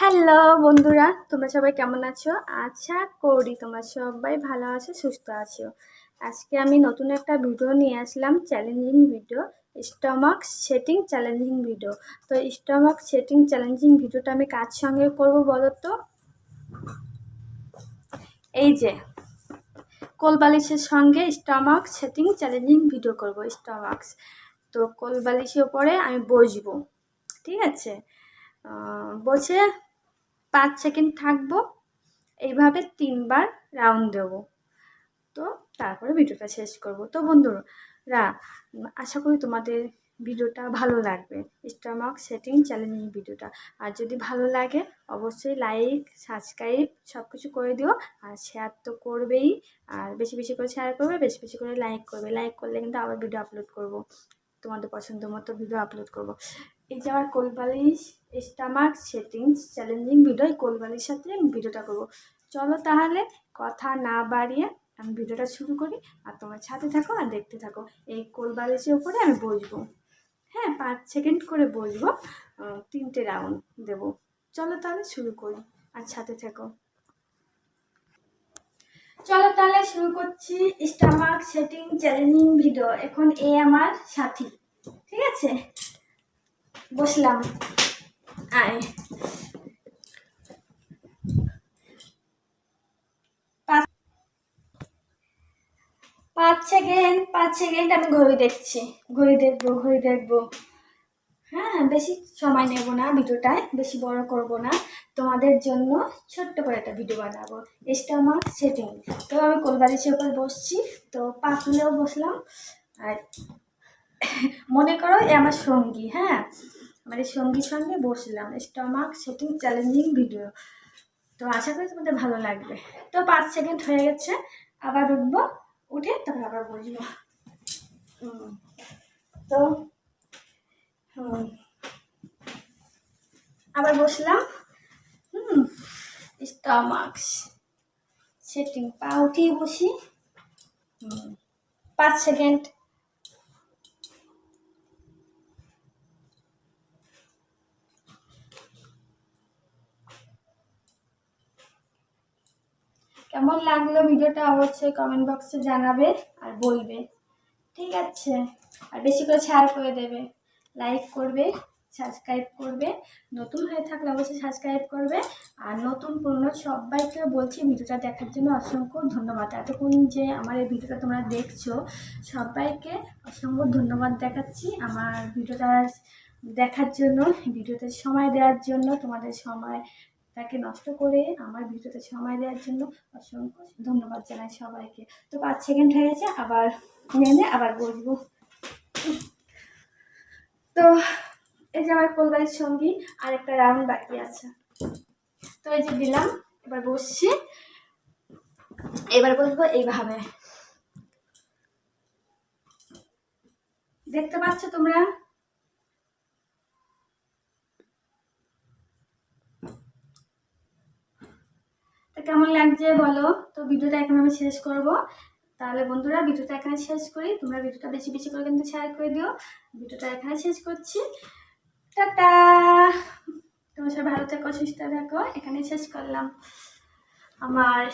Hello বন্ধুরা, তোমরা সবাই কেমন আছো? আচ্ছা করি তোমরা সবাই ভালো আছো, সুস্থ আছো। আজকে আমি নতুন একটা ভিডিও নিয়ে আসলাম challenging video stomach setting challenging video তো স্টমাক সেটিং চ্যালেঞ্জিং ভিডিওটা আমি কার সঙ্গে করব বলো তো? এই যে কোলবালিশের সঙ্গে স্টমাক সেটিং চ্যালেঞ্জিং ভিডিও করব স্টমাক্স তো কোলবালিশের ওপরে আমি বসবো, ঠিক আছে? বসে পাঁচ সেকেন্ড থাকব। এইভাবে তিনবার রাউন্ড দেব। তো তারপরে ভিডিওটা শেষ করব। তো বন্ধুরা আশা করি তোমাদের ভিডিওটা ভালো লাগবে। স্টমাক সেটিং চ্যালেঞ্জিং ভিডিওটা। আর যদি ভালো লাগে, অবশ্যই লাইক সাবস্ক্রাইব সব কিছু করে দিও। আর শেয়ার তো করবেই। আর বেশি বেশি করে শেয়ার করবে, বেশি বেশি করে লাইক করবে। লাইক করলে কিন্তু আবার ভিডিও আপলোড করব। তোমাদের পছন্দ মতো ভিডিও আপলোড করব। এই যে আমার কোলবালিশ স্টামাক, সেটিংস, চ্যালেঞ্জিং ভিডিও, এই কোলবালির সাথে আমি ভিডিওটা করব। চলো তাহলে কথা না বাড়িয়ে আমি ভিডিওটা শুরু করি আর তোমার সাথে থাকো আর দেখতে থাকো। এই কোলবালিশের উপরে আমি বসবো। হ্যাঁ পাঁচ সেকেন্ড করে বসবো তিনটে রাউন্ড দেব। চলো তাহলে শুরু করি আর সাথে থাকো। চলো তাহলে শুরু করছি স্টামাক, সেটিং, চ্যালেঞ্জিং ভিডিও। এখন এ আমার সাথী, ঠিক আছে? বসলাম। আয়। পাঁচ সেকেন্ড পাঁচ সেকেন্ড আমি ঘড়ি দেখছি। ঘড়ি দেখব ঘড়ি দেখব। হ্যাঁ বেশি সময় নেব না ভিডিওটায়, বেশি বড় করব না। তোমাদের জন্য ছোট্ট করে একটা ভিডিও বানাবো। স্টামাক সেটিং তো আমি কোলবালিশের উপর বসছি, তো পা তুলেও বসলাম। আর মনে করো এ আমার সঙ্গী হ্যাঁ? এই সঙ্গীর সঙ্গে বসলাম। স্টমাক সেটিং চ্যালেঞ্জিং ভিডিও তো আশা করি তোমাদের ভালো লাগবে। তো পাঁচ সেকেন্ড হয়ে গেছে। আবার উঠবো, উঠে তারপর আবার বসবো। তো আবার বসলাম। হুম। স্টমাক্স সেটিং পা উঠিয়ে বসি। পাঁচ সেকেন্ড কেমন লাগল ভিডিওটা অবশ্যই কমেন্ট বক্সে জানাবে আর বলবে। ঠিক আছে? আর বেশি করে শেয়ার করে দেবে। লাইক করবে সাবস্ক্রাইব করবে, নতুন হয়ে থাকলে অবশ্যই সাবস্ক্রাইব করবে। আর নতুন, পুরনো সবাইকে বলছি ভিডিওটা দেখার জন্য অসংখ্য ধন্যবাদ। এতক্ষণ যে আমার এই ভিডিওটা তোমরা দেখছ, সবাইকে অসংখ্য ধন্যবাদ দেখাচ্ছি আমার ভিডিওটা দেখার জন্য, ভিডিওতে সময় দেওয়ার জন্য, তোমাদের সময় তাকে নষ্ট করে আমার ভিডিওতে সময় দেওয়ার জন্য অসংখ্য ধন্যবাদ জানাই সবাইকে। তো পাঁচ সেকেন্ড হয়ে গেছে, আবার নেমে আবার বসবো। তো এই যে আমার কোলবাড়ির সঙ্গী, আর একটা রাউন্ড বাকি আছে। তো এই যে দিলাম, এবার বসছি। এবার বসবো এইভাবে। দেখতে পাচ্ছ তোমরা? কেমন লাগছে বলো? তো ভিডিওটা এখন আমি শেষ করব। তাহলে বন্ধুরা, ভিডিওটা এখানে শেষ করি। তোমরা ভিডিওটা বেশি বেশি করে কিন্তু শেয়ার করে দিও। ভিডিওটা এখানে শেষ করছি। টাটা! তোমার সবাই ভালো থাকো, সুস্থ থাকো। এখানে শেষ করলাম। আমার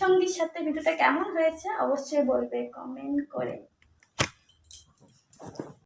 সঙ্গীর সাথে ভিডিওটা কেমন হয়েছে অবশ্যই বলবে কমেন্ট করে।